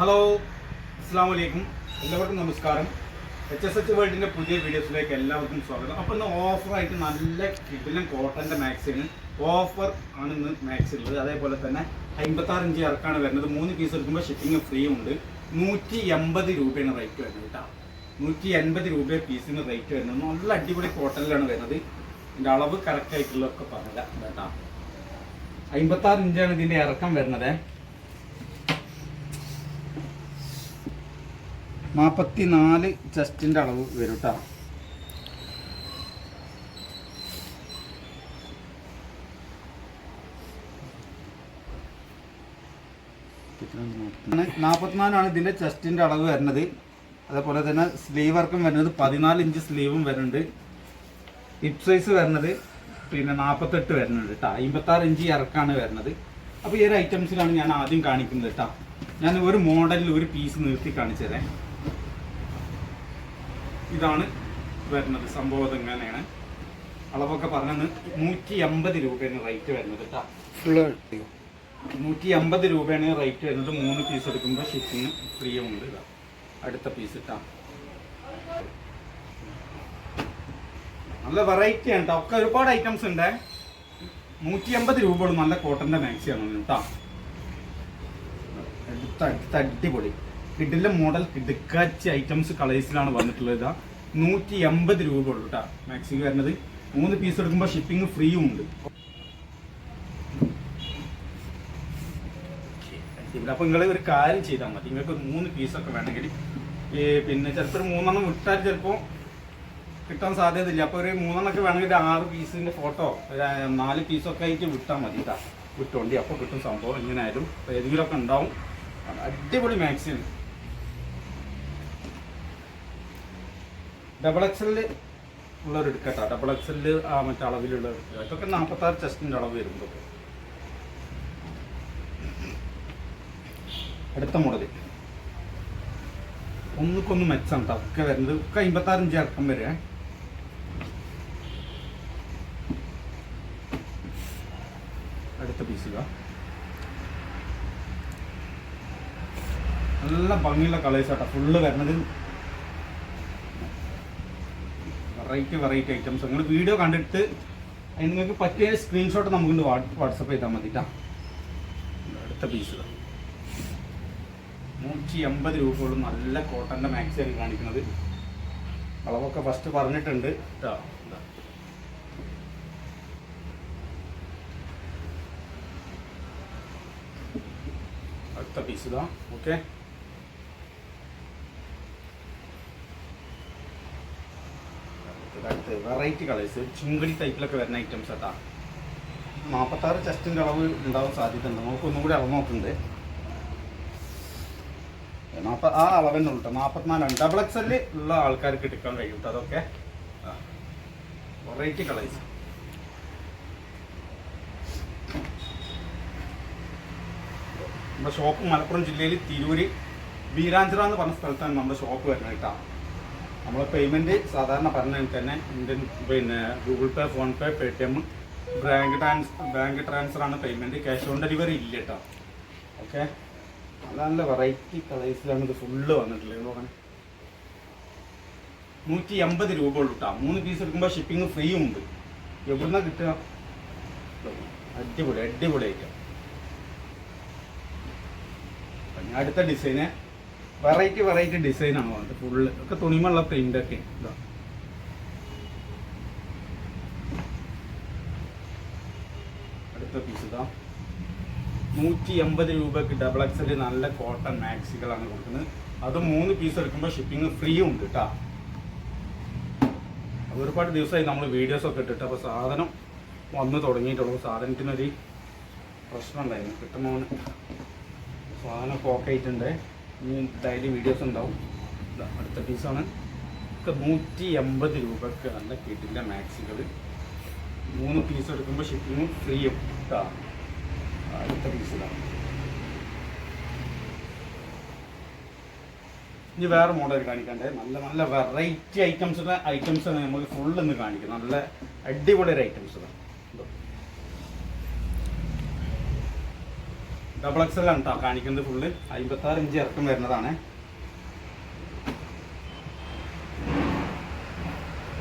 Hello അസ്സാം വലൈക്കും എല്ലാവർക്കും നമസ്കാരം. എച്ച് എസ് എച്ച് വേൾഡിന്റെ പുതിയ വീഡിയോസിലേക്ക് എല്ലാവർക്കും സ്വാഗതം. അപ്പോൾ ഇന്ന് ഓഫറായിട്ട് നല്ല കിടിലൻ കോട്ടന്റെ മാക്സിന് ഓഫർ ആണ് ഇന്ന് മാക്സ് ഉള്ളത്. അതേപോലെ തന്നെ അമ്പത്താറ് ഇഞ്ച് ഇറക്കാണ് വരുന്നത്. മൂന്ന് പീസ് എടുക്കുമ്പോൾ ഷിപ്പിംഗ് ഫ്രീ ഉണ്ട്. നൂറ്റി എൺപത് രൂപയാണ് റേറ്റ് വരുന്നത് കേട്ടോ. നൂറ്റി എൺപത് രൂപ പീസിന് റേറ്റ് വരുന്നത്. നല്ല അടിപൊളി കോട്ടനിലാണ് വരുന്നത്. ഇതിന്റെ അളവ് കറക്റ്റ് ആയിട്ടുള്ളതൊക്കെ പറഞ്ഞില്ല കേട്ടോ. അമ്പത്താറ് ഇഞ്ചാണ് ഇതിന്റെ ഇറക്കം വരുന്നത്. നാൽപ്പത്തി നാല് ചെസ്റ്റിന്റെ അളവ് വരും കേട്ടോ നാൽപ്പത്തിനാലാണ് ഇതിന്റെ ചെസ്റ്റിന്റെ അളവ് വരുന്നത്. അതേപോലെ തന്നെ സ്ലീവ് വർക്കും വരുന്നത് പതിനാല് ഇഞ്ച് സ്ലീവും വരുന്നുണ്ട്. ഹിപ്പ് സൈസ് വരുന്നത് പിന്നെ നാൽപ്പത്തെട്ട് വരുന്നുണ്ട് കേട്ടോ അമ്പത്താറ് ഇഞ്ച് ഇറക്കാണ് വരുന്നത്. അപ്പോൾ ഈ ഒരു ഐറ്റംസിലാണ് ഞാൻ ആദ്യം കാണിക്കുന്നത് കേട്ടോ ഞാൻ ഒരു മോഡലിൽ ഒരു പീസ് നിർത്തി കാണിച്ചു തരാം ഇതാണ് വരുന്നത് സംഭവം ഇങ്ങനെയാണ് അളവൊക്കെ പറഞ്ഞത് നൂറ്റി എൺപത് രൂപയാണ് റേറ്റ് വരുന്നത് കേട്ടോ. നൂറ്റി എൺപത് രൂപയാണ് റേറ്റ് വരുന്നത്. മൂന്ന് പീസ് എടുക്കുമ്പോൾ ഷിപ്പിംഗ് ഫ്രീ ഉണ്ട് ഇതാ അടുത്ത പീസ് ഇട്ടാ. നല്ല വെറൈറ്റി ആണ് കേട്ടോ. ഒക്കെ ഒരുപാട് ഐറ്റംസ് ഉണ്ട്. നൂറ്റി എൺപത് ഉള്ളൂ. നല്ല കോട്ടന്റെ മാക്സി ആണ് കേട്ടോ. അടുത്ത അടുത്ത അടിപൊളി. കിഡിലെ മോഡൽ കിടുക്കാച്ചി ഐറ്റംസ് കളേഴ്സിലാണ് വന്നിട്ടുള്ളത് ഇതാ. നൂറ്റി എൺപത് രൂപ ഉള്ളൂ കേട്ടോ മാക്സിമം വരുന്നത്. മൂന്ന് പീസ് എടുക്കുമ്പോൾ ഷിപ്പിംഗ് ഫ്രീയും ഉണ്ട്. ഇവിടെ അപ്പൊ നിങ്ങൾ ഒരു കാര്യം ചെയ്താൽ മതി. നിങ്ങൾക്ക് ഒരു മൂന്ന് പീസൊക്കെ വേണമെങ്കിൽ പിന്നെ ചിലപ്പോൾ ഒരു മൂന്നെണ്ണം വിട്ടാൽ ചിലപ്പോൾ കിട്ടാൻ സാധ്യതയില്ല. അപ്പോൾ ഒരു മൂന്നെണ്ണമൊക്കെ വേണമെങ്കിൽ ആറ് പീസിന്റെ ഫോട്ടോ നാല് പീസൊക്കെ ആയിട്ട് വിട്ടാൽ മതി കേട്ടോ. വിട്ടോണ്ടി. അപ്പോൾ കിട്ടും സംഭവം എങ്ങനെയായാലും. അപ്പോൾ ഏതെങ്കിലുമൊക്കെ ഉണ്ടാവും. അടിപൊളി മാക്സിൻ ഡബിൾ എക്സലിൽ ഉള്ളൊരു എടുക്കട്ടോ. ഡബിൾ എക്സലിൽ ആ മറ്റേ അളവിലുള്ള. ഇതൊക്കെ നാൽപ്പത്താറ് ചെസ്റ്റിന്റെ അളവ് വരും അടുത്ത മോഡൽ ഒന്നുക്കൊന്ന് മെച്ചാണ് കേട്ടോ ഒക്കെ വരുന്നത് ഒക്കെ അമ്പത്താറ് ഇഞ്ച് ഇറക്കം വരെ. അടുത്ത പീസുക നല്ല ഭംഗിയുള്ള കളേഴ്സ് ആട്ടോ. ഫുള്ള് വരുന്നത് വെറൈറ്റി വെറൈറ്റി ഐറ്റംസ് നിങ്ങൾ വീഡിയോ കണ്ടിട്ട് അതിന് നിങ്ങൾക്ക് പറ്റിയ സ്ക്രീൻഷോട്ട് നമുക്ക് വാട്സപ്പ് ചെയ്താൽ മതി അടുത്ത പീസ് നൂറ്റി എൺപത് രൂപയുള്ള നല്ല കോട്ടന്റെ മാക്സിയാണ് കാണിക്കുന്നത്. അളവൊക്കെ ഫസ്റ്റ് പറഞ്ഞിട്ടുണ്ട്. അടുത്ത പീസ് ഇതാ. ഓക്കെ അടുത്ത് വെറൈറ്റി കളേഴ്സ് ചുങ്കടി ടൈപ്പിലൊക്കെ വരുന്ന ഐറ്റംസ് കേട്ടാ നാൽപ്പത്താറ് ചെസ്റ്റിന്റെ അളവ് ഉണ്ടാവാൻ സാധ്യത ഉണ്ട് നമുക്ക് ഒന്നും കൂടി അളവ് നോക്കുന്നുണ്ട് നാൽപ്പത് ആ തന്നെ ഉള്ളൂ നാൽപ്പത്തിനാലാണ് ഡബിൾ എക്സ് എല്ലിൽ ഉള്ള ആൾക്കാർക്ക് എടുക്കാൻ കഴിയും അതൊക്കെ. വെറൈറ്റി കളേഴ്സ് നമ്മുടെ ഷോപ്പ് മലപ്പുറം ജില്ലയിൽ തിരൂര് വീരാഞ്ചിറ എന്ന് പറഞ്ഞ സ്ഥലത്താണ് നമ്മുടെ ഷോപ്പ് വരുന്നത് കേട്ടോ നമ്മളെ പേയ്മെന്റ് സാധാരണ പറഞ്ഞു തന്നെ ഇന്ത്യൻ പിന്നെ Google Pay PhonePe Paytm bank trans bank ട്രാൻസ്ഫറാണ് payment cash on delivery ഇല്ല കേട്ടോ ഓക്കെ നല്ല നല്ല വെറൈറ്റി കളേഴ്സിലാണ് ഇത് ഫുള്ള് വന്നിട്ടുള്ളത്. നോക്കണേ. നൂറ്റി എൺപത് രൂപ ഉള്ളൂ കേട്ടോ മൂന്ന് പീസ് എടുക്കുമ്പോൾ ഷിപ്പിംഗ് ഫ്രീ ഉണ്ട്. എവിടുന്ന കിട്ടുക? അടിപൊളി അടിപൊളി ഐറ്റം അടുത്ത ഡിസൈന് വെറൈറ്റി വെറൈറ്റി ഡിസൈനാണ് വന്നത് ഫുള്ള് ഒക്കെ തുണിമുള്ള പ്രിന്റ് ഒക്കെ. ഇതാ. അടുത്ത പീസ് ഇതാ. നൂറ്റി എൺപത് രൂപക്ക് ഡബിൾ എക്സൽ നല്ല കോട്ടൺ മാക്സികളാണ് കൊടുക്കുന്നത്. അത് മൂന്ന് പീസ് എടുക്കുമ്പോൾ ഷിപ്പിംഗ് ഫ്രീ ഉണ്ട് കേട്ടോ ഒരുപാട് ദിവസമായി നമ്മൾ വീഡിയോസ് ഒക്കെ ഇട്ടിട്ട് അപ്പോൾ സാധനം വന്ന് തുടങ്ങിയിട്ടുള്ളൂ. സാധനത്തിനൊരു പ്രശ്നം ഉണ്ടായിരുന്നു കിട്ടുമ്പോൾ സാധനം ഒക്കെ ആയിട്ടുണ്ട് ഇനി ഡെയിലി വീഡിയോസ് ഉണ്ടാവും. അടുത്ത പീസാണ് ഒക്കെ നൂറ്റി എൺപത് രൂപക്ക് നല്ല കിട്ടില്ല മാക്സികൾ മൂന്ന് പീസ് എടുക്കുമ്പോൾ ഷിപ്പിങ്ങും ഫ്രീ കേട്ടോ അടുത്ത പീസിലാണ് ഇനി വേറെ മോഡൽ കാണിക്കണ്ടേ. നല്ല നല്ല വെറൈറ്റി ഐറ്റംസ് ഐറ്റംസ് ആണ് നമുക്ക് ഫുൾ ഒന്ന് കാണിക്കുന്നത്. നല്ല അടിപൊളി ഒരു ഐറ്റംസ് ഡബിൾ എക്സൽ ആണ് കേട്ടോ കാണിക്കുന്നത് ഫുള്ള് അമ്പത്താറ് ഇഞ്ച് ഇറക്കം വരുന്നതാണ്.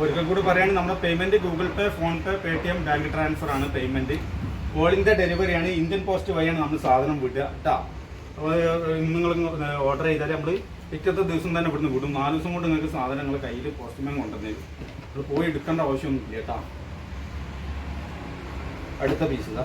ഒരിക്കൽ കൂടി പറയുകയാണെങ്കിൽ നമ്മുടെ payment Google Pay PhonePe Paytm bank transfer ആണ് പേയ്മെന്റ് ഓൾ ഡെലിവറി ആണ് ഇന്ത്യൻ പോസ്റ്റ് വഴിയാണ് നമ്മൾ സാധനം വിടുക കേട്ടോ നിങ്ങൾ ഓർഡർ ചെയ്താൽ നമ്മൾ പിറ്റത്തെ ദിവസം തന്നെ ഇവിടുന്ന് വിടും. നാല് ദിവസം കൊണ്ട് നിങ്ങൾക്ക് സാധനങ്ങൾ കയ്യിൽ പോസ്റ്റ്മാൻ കൊണ്ടുവന്നേരും. നമ്മൾ പോയി എടുക്കേണ്ട ആവശ്യമൊന്നുമില്ല കേട്ടോ അടുത്ത പീസ് ഇതാ.